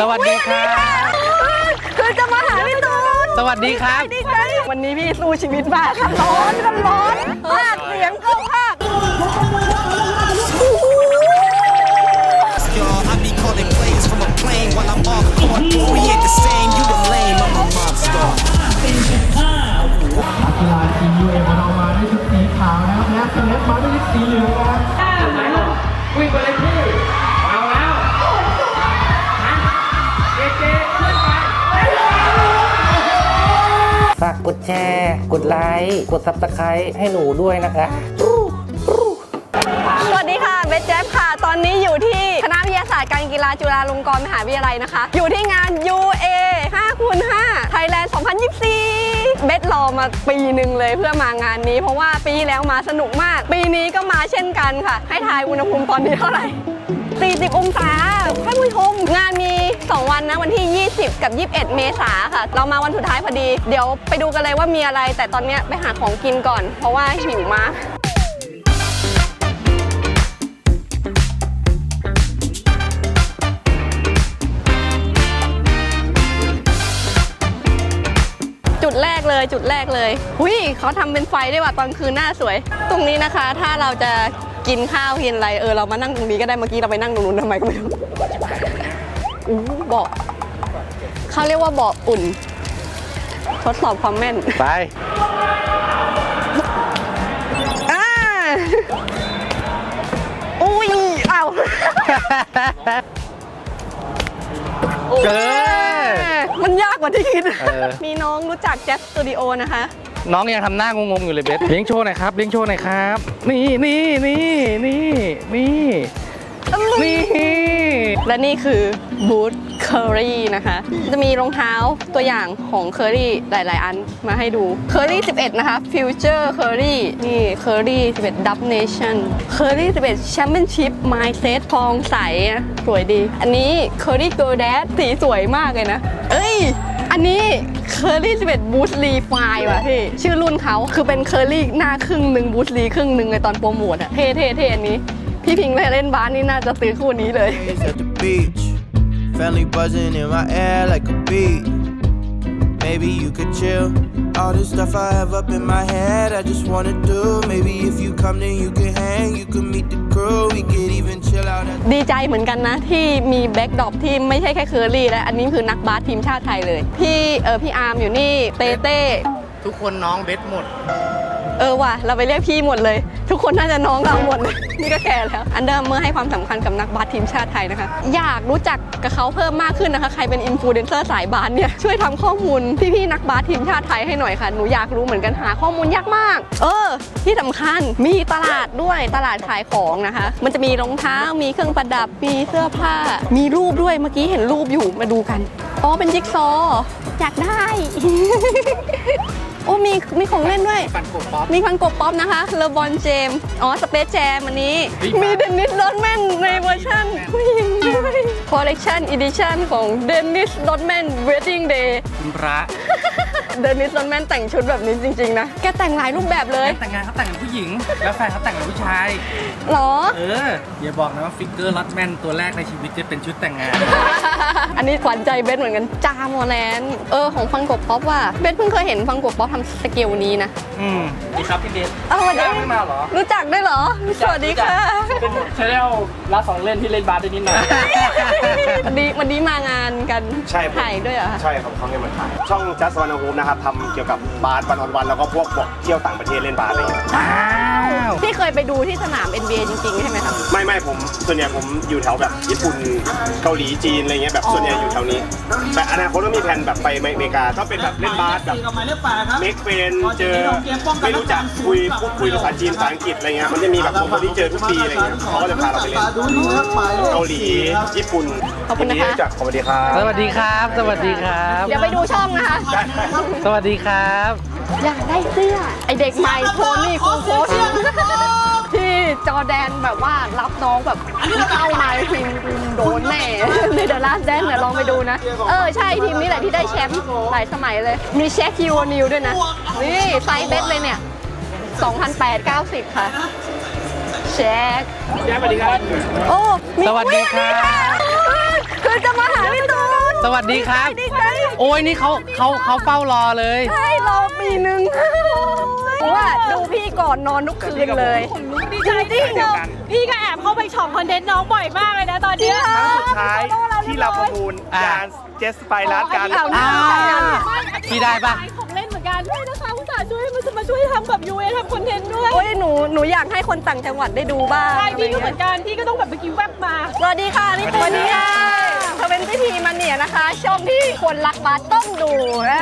สวัสดีครับ คือจะมาหาพี่ตูนสวัสดีครับ ดีใจวันนี้พี่สู้ชีวิตมากค่ะร้อนกันร้อนภาคเสียงก็ภาค Y'all, I be calling plays from a plane while I'm off court. We ain't the same, you a lame, I'm a mob star. กีฬาทีมยูเอของเรามาด้วยชุดสีขาวนะครับและเซเลสมาด้วยชุดสีเหลืองนะครับวิ่งไปเลยพี่ ฝากกดแชร์ กดไลค์ กดซับสไครต์ให้หนูด้วยนะคะสวัสดีค่ะเบสแจ๊บค่ะ ตอนนี้อยู่ที่คณะวิทยาศาสตร์การกีฬาจุฬาลงกรณ์มหาวิทยาลัยนะคะ อยู่ที่งาน UA รอมาปีหนึ่งเลยเพื่อมางานนี้ เพราะว่าปีแล้วมาสนุกมาก ปีนี้ก็มาเช่นกันค่ะ ให้ทายอุณหภูมิตอนนี้เท่าไหร่40องศาท่านผู้ชมงานมี 2 วันนะ วันที่ 20 กับ 21 เมษาค่ะ เรามาวันสุดท้ายพอดี เดี๋ยวไปดูกันเลยว่ามีอะไร แต่ตอนนี้ไปหาของกินก่อน เพราะว่าหิวมาก เลยจุดแรกเลยหุยเขาทำเป็นไฟได้วยว่ะตอนคืนหน้าสวย ตรงนี้นะคะ ถ้าเราจะกินข้าวกินอะไรเออเรามานั่งตรงนี้ก็ได้เมื่อกี้เราไปนั่งตรงนู้นทำไมก็ไม่รู้อู้เบาะเขาเรียกว่าเบาะอุ่น ทดสอบความแม่นไปอ่าอุ้ยเอ้าเออ มันยากกว่าที่คิด เออ มีน้องรู้จักแจ๊สสตูดิโอนะคะ น้องยังทำหน้างงๆอยู่เลยเบสเลี้ยงโชว์หน่อยครับเลี้ยงโชว์หน่อยครับ นี่นี่นี่นี่นี่นี่และนี่คือบูธเคอรี่นะคะ จะมีรองเท้าตัวอย่างของเคอรี่หลาย ๆ อันมาให้ดูเคอรี่11 นะคะ Future Curry นี่เคอรี่11 Dub Nation เคอรี่11 Championship Mindset ทองใสอะสวยดี อันนี้เคอรี่ Girl Dad สีสวยมากเลยนะ เอ้ย อันนี้เคอรี่11 Boost r e f i ว่ะพี่ ชื่อรุ่นเขาคือเป็นเคอรี่หน้าครึ่งหนึ่งบูสลีครึ่งหนึ่งเลยตอนโปรโมทอะเท่เท่เท่อันนี้ พี่พิงค์ไปเล่นบ้านนี่น่าจะซื้อคู่นี้เลย Days at the beach, family buzzing in my air like a bee. Maybe you could chill. All this stuff I have up in my head, I just wanna do. Maybe if you come, then you can hang. You can meet the crew. We could even chill out at ดีใจเหมือนกันนะที่มีแบ็กดรอปที่ไม่ใช่แค่เคอรี่แล้วอันนี้คือนักบาสทีมชาติไทยเลย พี่เออพี่อาร์มอยู่นี่เต้เต้ทุกคนน้องเบสหมด เออว่ะเราไปเรียกพี่หมดเลย ทุกคนน่าจะน้องเราหมดเลยนี่ก็แก่แล้ว อันเดอร์เมื่อให้ความสำคัญกับนักบาสทีมชาติไทยนะคะ อยากรู้จักกับเขาเพิ่มมากขึ้นนะคะ ใครเป็นอินฟลูเอนเซอร์สายบาสเนี่ยช่วยทำข้อมูลพี่ๆนักบาสทีมชาติไทยให้หน่อยค่ะหนูอยากรู้เหมือนกันหาข้อมูลยากมาก เออ ที่สำคัญมีตลาดด้วยตลาดขายของนะคะ มันจะมีรองเท้ามีเครื่องประดับมีเสื้อผ้า มีรูปด้วยเมื่อกี้เห็นรูปอยู่มาดูกันอ๋อเป็นจิ๊กซอว์อยากได้ โอ้มีมีของเล่นด้วยปั่นกบป๊อป มีพังกบป๊อปนะคะเลบอนเจม อ๋อ สเปซแจมอันนี้ เฮ้ย มีเดนนิสดอตแมนในเวอร์ชันผู้หญิงด้วยคอลเลกชันอีดิชันของเดนนิสดอตแมนเวดดิ้งเดย์คุณพระ เดนนิสดอตแมนแต่งชุดแบบนี้จริง ๆ นะ แกแต่งหลายรูปแบบเลย แต่งงานเขาแต่งกับผู้หญิง แล้วแฟนเขาแต่งกับผู้ชาย หรอ เออ อย่าบอกนะว่าฟิกเกอร์ล็อตแมนตัวแรกในชีวิตจะเป็นชุดแต่งงาน อันนี้ขวัญใจเบสเหมือนกันจามอแลนด์เออของฟังกบป๊อปว่ะเบสเพิ่งเคยเห็นฟังกบป๊อปทำสเกลนี้นะ อืมดีครับพี่เบสเอาสวัสดีจ้างไม่มาเหรอ รู้จักได้วยเหรอ สวัสดีค่ะเป็นชาแนลรับของเล่นที่เล่นบาสได้นิดหน่อยวันนี้วันนี้มางานกันใช่ผมถ่ายด้วยเหรอคะใช่ครับเขาเนี่ยมาถ่าย ช่องจัสวานฮูมนะครับทำเกี่ยวกับบาสวันออนวันแล้วก็พวกบอกเที่ยวต่างประเทศเล่นบาสอะไรอย่างเงี้ยอ้าวพี่เคยไปดูที่สนาม NBA จริงๆ ใช่ไหมครับไม่ไม่ผมส่วนใหญ่ผมอยู่แถวแบบญี่ปุ่นเกาหลีจีนอะไรเงี้ยแบบส่วนใหญ่อยู่แถวนี้ แต่อนาคตก็มีแผนแบบไปอเมริกาก็เป็นแบบเล่นบาสแบบเมกเฟนเจอไม่รู้จักคุยพูดคุยภาษาจีนภาษาอังกฤษอะไรเงี้ยมันจะมีแบบคนที่เจอทุกปีอะไรเงี้ยเขาก็จะพาเราไปเล่นเกาหลีญี่ปุ่นข อบคุณนะคะยิดีที่รู้จักสวัสดีครับ สวัสดีครับ สวัสดีครับ เดี๋ยวไปดูช่องนะคะ สวัสดีครับ อยากได้เสื้อ ไอเด็กใหม่โทนี่คูโคชที่จอร์แดนแบบว่ารับน้องแบบเข้ามาทีมโดนแน่ในเดอะลาสแดนเนี่ยลองไปดูนะ เออ ใช่ทีมนี้แหละที่ได้แชมป์หลายสมัยเลย มีแชคคิวนิวด้วยนะ นี่ไซส์เบสเลยเนี่ย 2,890 ค่ะแชคแจ๊บสวัสดีครับ โอ้มีสวัสดีครับ คือจะมาหาพี่ตูนสวัสดีครับดีใจโอ้ยนี่เขาเขาเขาเฝ้ารอเลย ใช่รอปีหนึ่งเพราะว่าดูพี่ก่อนนอนทุกคืนเลยดีใจจริงพี่ก็แอบเข้าไปช่องคอนเทนต์น้องบ่อยมากเลยนะตอนเนี้ยครั้งสุดท้ายที่เราประมูลอะ ยานเจสไปร้านกันเอาอ่าพี่ได้ปะ ขายของเล่นเหมือนกันด้วยนะคะผู้สาห์ช่วยมันจะมาช่วยทำแบบยูเอทำคอนเทนต์ด้วยโอ้ยหนูหนูอยากให้คนต่างจังหวัดได้ดูบ้างใช่พี่ก็เหมือนกันพี่ก็ต้องแบบเมื่อกี้แวบมาสวัสดีค่ะนี่ตัวนี้ค่ะเธอเป็นพิธีมันเนี่ยนะคะ ช่องที่คนรักบาสต้องดูนะขอบคุณ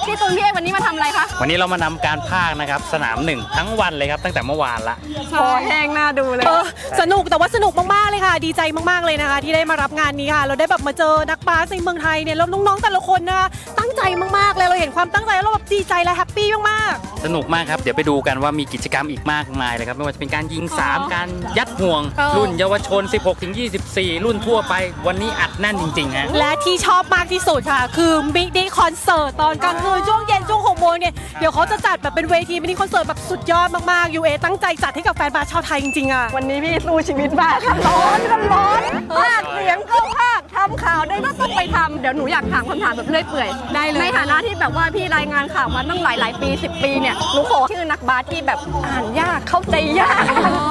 มากเลยค่ะพี่ตุนพี่เอกวันนี้มาทำอะไรคะวันนี้เรามานำการภาคนะครับสนามหนึ่งทั้งวันเลยครับตั้งแต่เมื่อวานละ คอแห้งหน้าดูเลย เออสนุกแต่ว่าสนุกมากๆเลยค่ะ ดีใจมากๆเลยนะคะ ที่ได้มารับงานนี้ค่ะ เราได้แบบมาเจอนักบาสในเมืองไทยเนี่ยแล้วน้องๆแต่ละคนนะคะตั้งใจมากๆเลยเราเห็นความตั้งใจแล้วเราแบบดีใจและแฮปปี้มากๆ สนุกมากครับเดี๋ยวไปดูกันว่ามีกิจกรรมอีกมากมายเลยครับไม่ว่าจะเป็นการยิง3การยัดห่วงอ๋อรุ่นเยาวชน 16ถึง24 รุ่นทั่วไป วันนี้อัดแน่นจริงๆฮะ และที่ชอบมากที่สุดค่ะ คือมินิคอนเสิร์ตตอนกลางคืนช่วงเย็นช่วงหกโมงเนี่ยเดี๋ยวเขาจะจัดแบบเป็นเวทีมินิคอนเสิร์ตแบบสุดยอดมากๆ UA ตั้งใจจัดให้กับแฟนบาสชาวไทยจริงๆอะ วันนี้พี่สู้ชีวิตมากค่ะร้อนก็ร้อนภาคเสียงก็ภาคทำข่าวได้ก็ต้องไปทำเดี๋ยวหนูอยากถามคำถามแบบเลื่อยเปื่อยได้เลย ในฐานะที่แบบว่าพี่รายงานข่าวมาตั้งหลายหลายๆปี10 ปีเนี่ยหนูขอชื่อนักบาสที่แบบอ่านยากเข้าใจยาก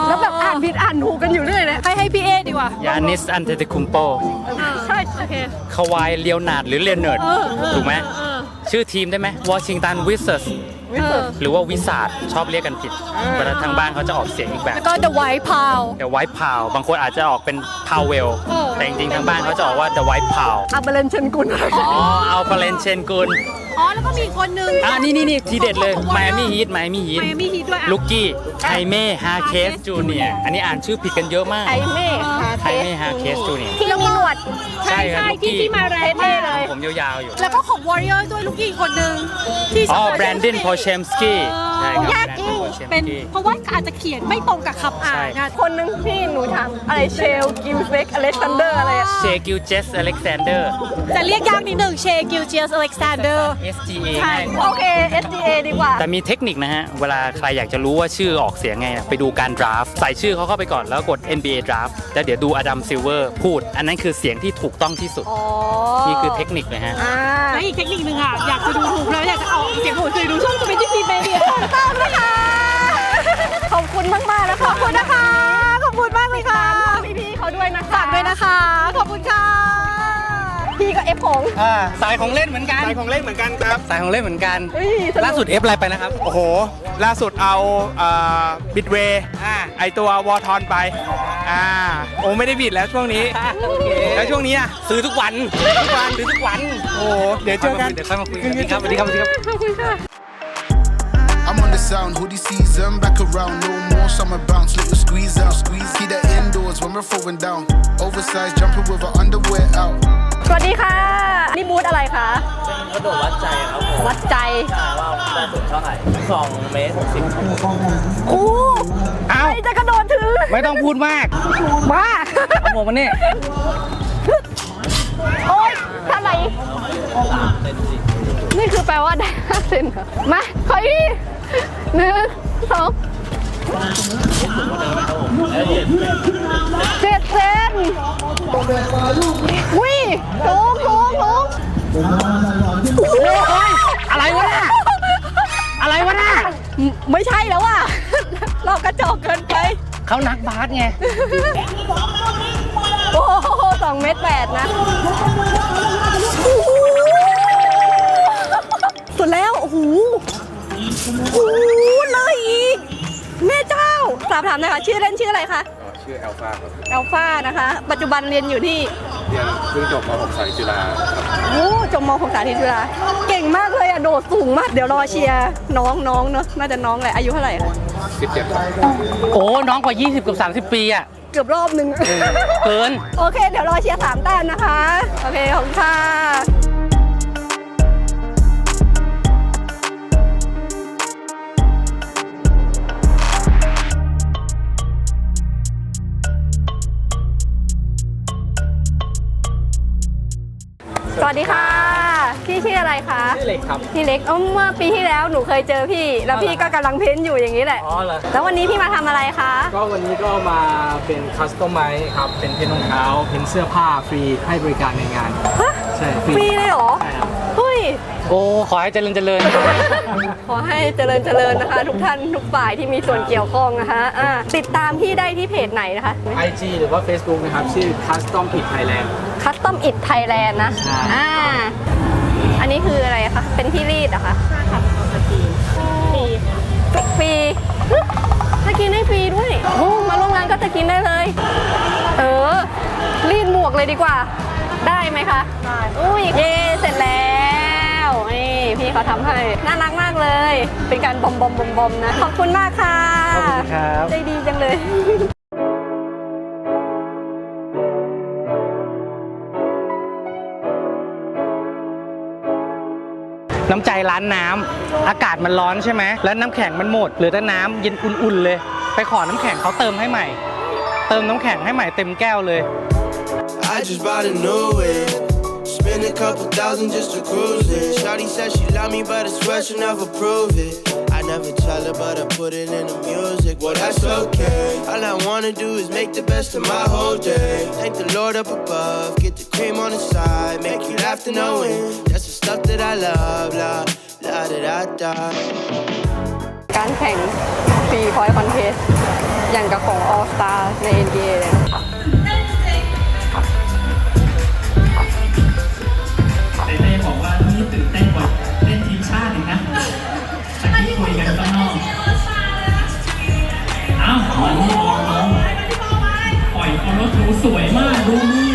แล้วแบบอ่านผิดอ่านถูกกันอยู่เรื่อยเลยให้ให้พี่เอดีกว่ายานิสอันเตติคุมโป ใช่โอเคคาวายเลียวนาดหรือเลนเนิร์ดเออเออถูกไหมเออ ชื่อทีมได้ไหมวอชิงตันวิสเซอร์เออหรือว่าวิสาดชอบเรียกกันผิดเวลาทางบ้านเขาจะออกเสียงอีกแบบแล้วก็ The White Pow เด e ไว t ์พาวบางคนอาจจะออกเป็นพาวเวลเออแต่จริงๆทางบ้านเขาจะออกว่า The White p o w อับเลนเชนกุลอ๋อเอาเปเลนเชนกุล อ๋อ แล้วก็มีอีกคนนึงอ่านี่นี่นี่ทีเด็ดเลยไมอามี่ฮีทไมอามี่ฮีทไมอามี่ฮีทด้วยอะ ลูกกี้ไฮเม่ฮาเคสจูเนียอันนี้อ่านชื่อผิดกันเยอะมากไอเม่ฮาไฮเม่ฮาเคสจูเนีย ที่มีหนวด ใช่ใช่ที่ที่มาแรงเท่มากๆเลยผมยาวๆอยู่ แล้วก็ของ Warrior ด้วยลูกอีกคนนึงที่อ๋อชื่แบรนดินโพเชมสกี้ใช่ครับยากจริง Brandon เป็น Pochemski เพราะว่าอาจจะเขียนไม่ตรงกับคำอ่านใช่ นะคนหนึงที่หนูถามอะไรเชลกิลเฟกอเล็กซานเดอร์อะไรอะเชกิลเจสอเล็กซานเดอร์ จะเรียกยากนิดหนึ่งเชกิลเจียสอเล็กซานเดอร์ SGA ใช่ง่ายกว่า โอเค SGA ดีกว่า แต่มีเทคนิคนะฮะ เวลาใครอยากจะรู้ว่าชื่อออกเสียงไงนะไปดูการดราฟใส่ชื่อเขาเข้าไปก่อนแล้วกด NBA draft แล้วเดี๋ยวดูอดัมซิลเวอร์พูด อันนั้นคือเสียงที่ถูกต้องที่สุด อ๋อนี่คือเทคนิคเลยฮะ อ่าและอีกเทคนิคหนึ่งค่ะ อยากจะดูถูกแล้วอยากจะเอาเสียงโหดเคยดูช่องจะเป็นที่ฟีเมเดีย ถูกต้องนะคะ ขอบคุณมากมากๆนะคะ ขอบคุณนะคะ ขอบคุณมากเลยค่ะ พี่พี่ๆเขาด้วยนะคะ ฝากด้วยนะคะขอบคุณค่ะพี่ก็ เอฟของอ่าสายของเล่นเหมือนกัน สายของเล่นเหมือนกันครับ สายของเล่นเหมือนกัน เฮ้ยสนุก ล่าสุดเอฟอะไรไปนะครับ โอ้โห ล่าสุดเอาบิดเวย์อ่า ไอตัววอทอนไป อ่า โอ้ไม่ได้บิดแล้วช่วงนี้แล้วช่วงนี้อะ ซื้อทุกวันซื้อทุกวันซื้อทุกวันโอ้โห เดี๋ยวเจอกัน เดี๋ยวค่อยมาคุยกันสวัสดีครับสวัสดีครับสวัสดีครับ I'm on the sound, hoodie season, back around, no more summer bounce, little squeeze out, squeeze. Keep that indoors when we're throwing down. Oversized jumping with our underwear out. สวัสดีค่ะ นี่บูธอะไรคะกระโดดวัดใจครับผมวัดใจว่าได้สุดเท่าไหร่สองเมตรหกสิบครูเอ้าใครจะกระโดดถือไม่ต้องพูดมากมาเอาหมวกมานี่โอ๊ยเท่าไหร่นี่คือแปลว่าได้5เซนเหรอมาขออีกหนึ่งสอง เจ็ดเซนวิสูงสูงสูงโอ้ยอะไรวะน่ะอะไรวะน่ะไม่ใช่แล้วอะ เรากระจอกเกินไป เขานักบาสไง โอ้โหสองเมตรแปดนะ ชื่อเล่นชื่ออะไรคะชื่อแอลฟาครับแอลฟานะคะ ปัจจุบันเรียนอยู่ที่เรียนเพิ่งจบม .6 สายจุฬาครับโอ้จมมของสาธิตจุฬาเก่งมากเลยอะโดดสูงมาก เดี๋ยวรอเชียร์น้องน้องเนอะน่าจะน้องแหละอายุเท่าไหร่คะ17ครับ โอ้ น้องกว่า 20กับ 30 ปีอะ เกือบรอบหนึ่ง เกิน โอเค เดี๋ยวรอเชียร์สามแต้มนะคะ โอเค ขอบคุณค่ะ สวัสดีค่ะ พี่ชื่ออะไรคะชื่อเล็กครับ พี่เล็กเอ้าเมื่อปีที่แล้วหนูเคยเจอพี่ แล้วพี่ก็กำลังเพ้นท์อยู่อย่างนี้แหละ อ๋อเหรอ แล้ววันนี้พี่มาทำอะไรคะ ก็วันนี้ก็มาเป็นคัสตอมไมครับ เป็นเพ้นรองเท้าเพ้นเสื้อผ้าฟรีให้บริการในงานใช่ฟรีเลยเหรอเฮ้ย โอ้ขอให้เจริญเจริญ ขอให้เจริญเจริญนะคะ ทุกท่านทุกฝ่ายที่มีส่วนเกี่ยวข้องนะคะอ่าติดตามที่ได้ที่เพจไหนนะคะ IG หรือว่า Facebook นะครับ ชื่อ Custom Pit Thailand Custom It Thailand นะใช่อ่า อันนี้คืออะไรคะ เป็นที่รีดเหรอคะใช่ค่ะเป็นสกรีนฟรีฟรีสกินให้ฟรีด้วยโอ้มาร่วมงานก็จะกินได้เลย เออ รีดหมวกเลยดีกว่า ได้ไหมคะ ได้ อุ้ย เย่เสร็จแล้วนี่ พี่เขาทำให้ น่ารักมากเลย เป็นการบอมบอมบอมบอมนะ ขอบคุณมากค่ะ ขอบคุณครับ ใจดีจังเลยน้ำใจร้านน้ำอากาศมันร้อนใช่ไหมแล้วน้ำแข็งมันหมดเหลือแต่น้ำเย็นอุ่นๆเลย ไปขอน้ำแข็งเขาเติมให้ใหม่ เติมน้ำแข็งให้ใหม่เต็มแก้วเลย I just bought a new whip. Spend a couple thousand just to cruise it. Shawty said she love me, but I swear she'll never prove it. I never tell her, but I put it in the music. Well, that's okay. All I wanna do is make the best of my whole day. Thank the Lord up above. Get the cream on the side. Make you laugh to know it. That's the stuff that I love. La, la, da, da, da. การแข่งฟรีพอยต์คอนเทสอย่างกับของ All Star ใน NBA เลย สวยมากดูมือ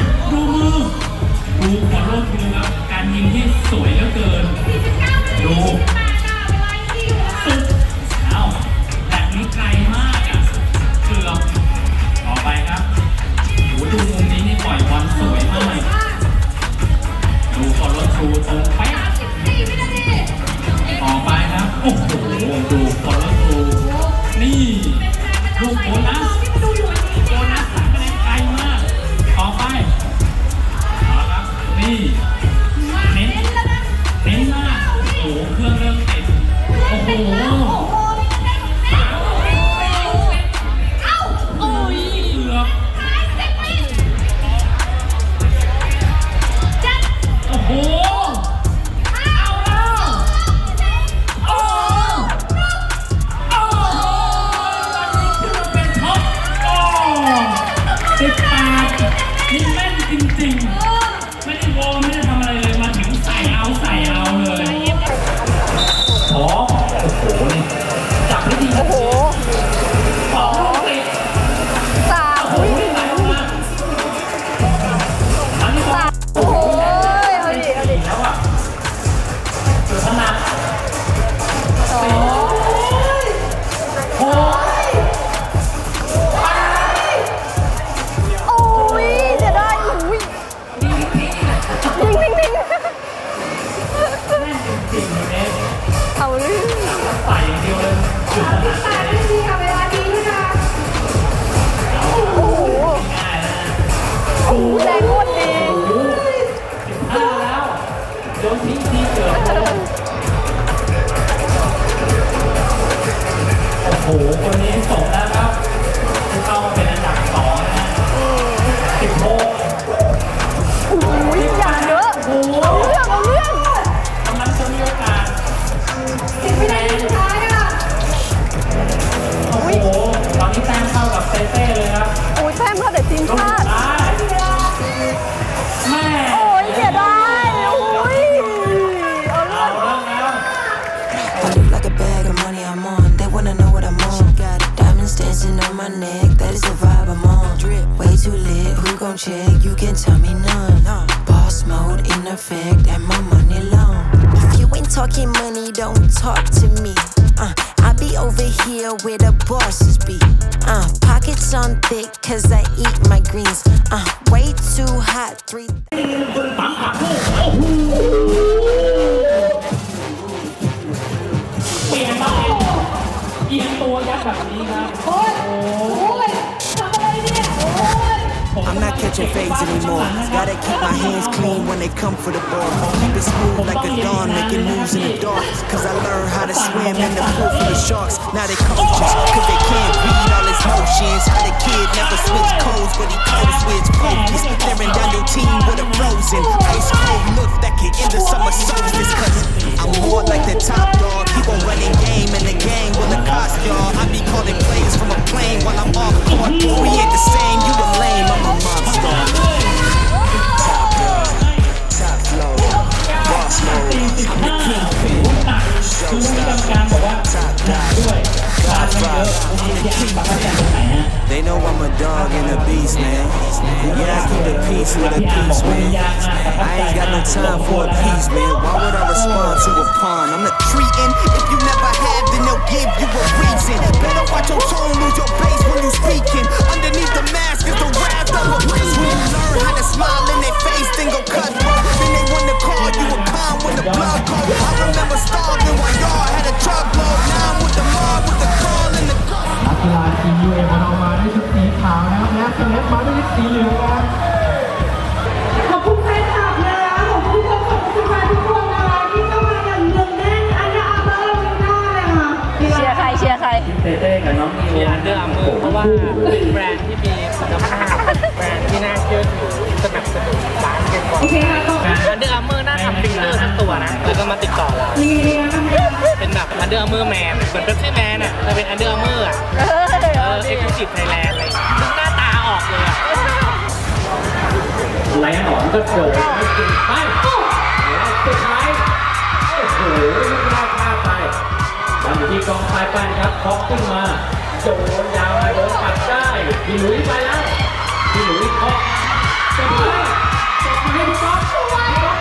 โอ้โหคนนี้ talk to me. Uh, I be over here where the bosses be. Uh, pockets on thick cause I eat my greens. Uh, way too hot. Three. I'm not catching fades anymore. Gotta keep my hands clean when they come for the ball. Keep it smooth like a dawn, making moves in the dark. Cause I learned how to swim in the pool for the sharks. Now they coaches, cause they can't read all his motions. How the kid never switch codes, but he code switch focus. Tearing down your team with a frozen ice cold look that can end the summer solstice. Cause I'm more like the top dog. Keep on running game and the game will accost y'all. I be calling players from a plane while I'm off court. We ain't the same, you a lame, I'm a Monster. piece, man. I ain't got no time for a piece, man. Why would I respond to a pawn? I'm the treating. If you never have, then they'll give you a reason. Better watch your tone, lose your base when you speaking. Underneath the mask is the wrath of a beast. When you learn how to smile in their face, then go cut throat. Then they wanna call you a con when the blood cold. I remember starving while y'all had a truckload. Now I'm with the mob, with the crawl and the นักกีฬาทีมยูเอของเรามาด้วยชุดสีขาวนะครับและเซเลบมาด้วยชุดสีเหลืองนะครับ ขอบ เต้เต้กับน้องนิวมีอันเดอร์อาร์เมอร์เพราะว่าเป็นแบรนด์ที่มีคุณภาพแบรนด์ที่น่าเชื่อถือสนับสนุนร้านเกมบอลโอเคค่ะต่ออันเดอร์อาร์เมอร์น่าทำฟิงเกอร์สักตัวนะแล้วก็มาติดต่อเรานี่นะคะเป็นแบบอันเดอร์อาร์เมอร์แมนเหมือนเป็นชื่อแมนอะแต่เป็นอันเดอร์อาร์เมอร์อะเออเออเอ็กซ์คลูซีฟไทยแลนด์อะไรอย่างเงี้ยซึ่งหน้าตาออกเลยอะไลออนก็โดดไม่กินไปแล้วสุดท้ายโอ้โหไม่ได้พลาดไป ทำอยู่ที่กองปลายปั้นครับพอกขึ้นมาโยนยาวมาโดนปัดได้พี่หลุยไปแล้วพี่หลุยเคาะจะไปจะไปให้พี่ก๊อฟพี่ก๊อฟ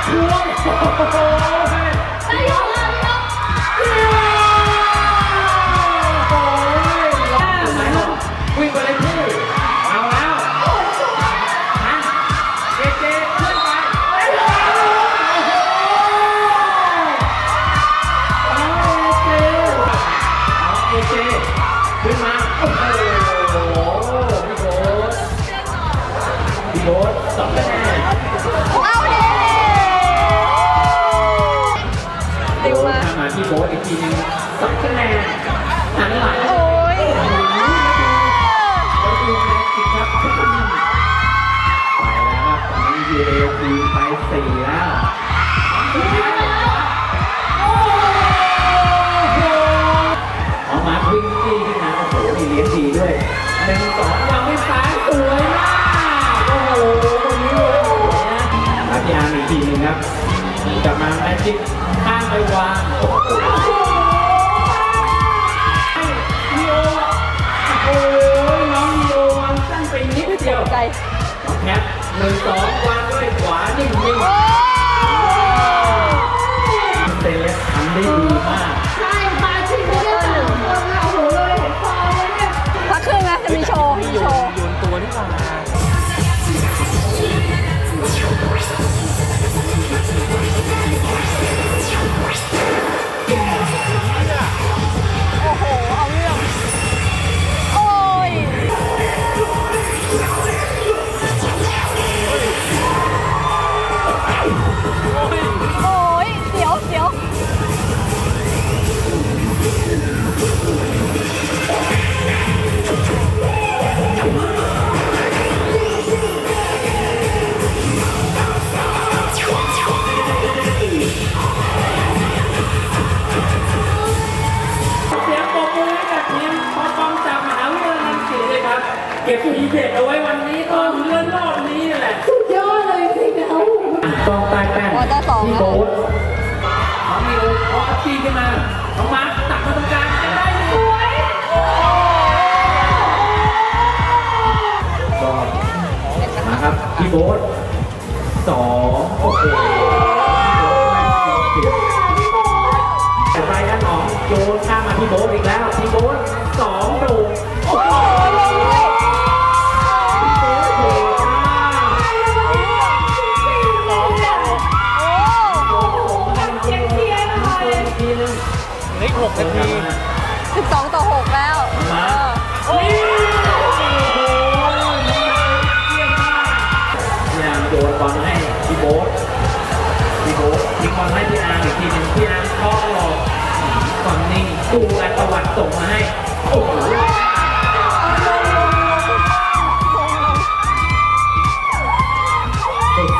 ทวง สองคะแนนหันหลังโอ้ยแล้วดูแม็กซิครับไปแล้วครับตอนนี้ยูเอทีไปสี่แล้วเอามาวิ่งจี้ขึ้นมาโอ้โหมีเลี้ยงดีด้วยหนึ่งสองวางไม่ซ้ายสวยมากโอ้โหตรงนี้เลยนะอาพี่อาร์มอีกทีหนึ่งครับกลับมาแมจิกข้างไปวางโอ้โห แคทหนึ่งสองวางด้วยขวานิ่งนิ่งเซเลสทำได้ดี โบ๊ทสองโอ้โหแต่ไปด้านหนองโยนข้ามมาที่โบ๊ทอีกแล้วพี่โบ๊ท ส่งมาให้ โอ้โห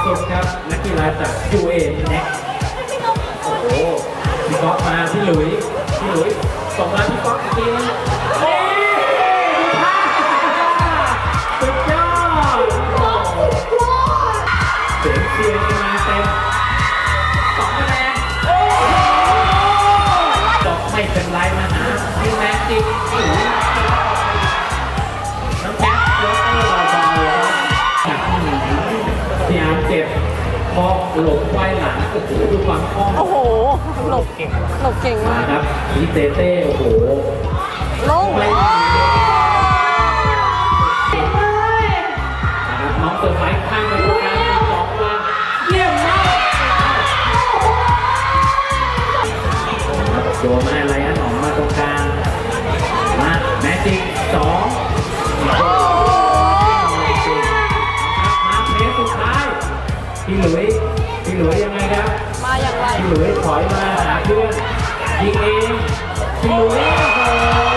สุดๆครับ นักกีฬาจากยูเอเน็กโอ้โหพี่ก๊อฟมาพี่หลุย พี่หลุยส่งมาพี่ก๊อฟอีกทีนะ วามคล่องโอ้โห หลบหลบเก่งมามากครับพี่เต้เต้โอ้โหลงไม่มีนะครับน้องเซอร์ไพรส์ข้างไปตรงกลางสองวางเยี่ยมมากครับโดนมาอะไรฮะ ลุยถอยมาหาเพื่อนยิงเองฟิลุยโอ้โห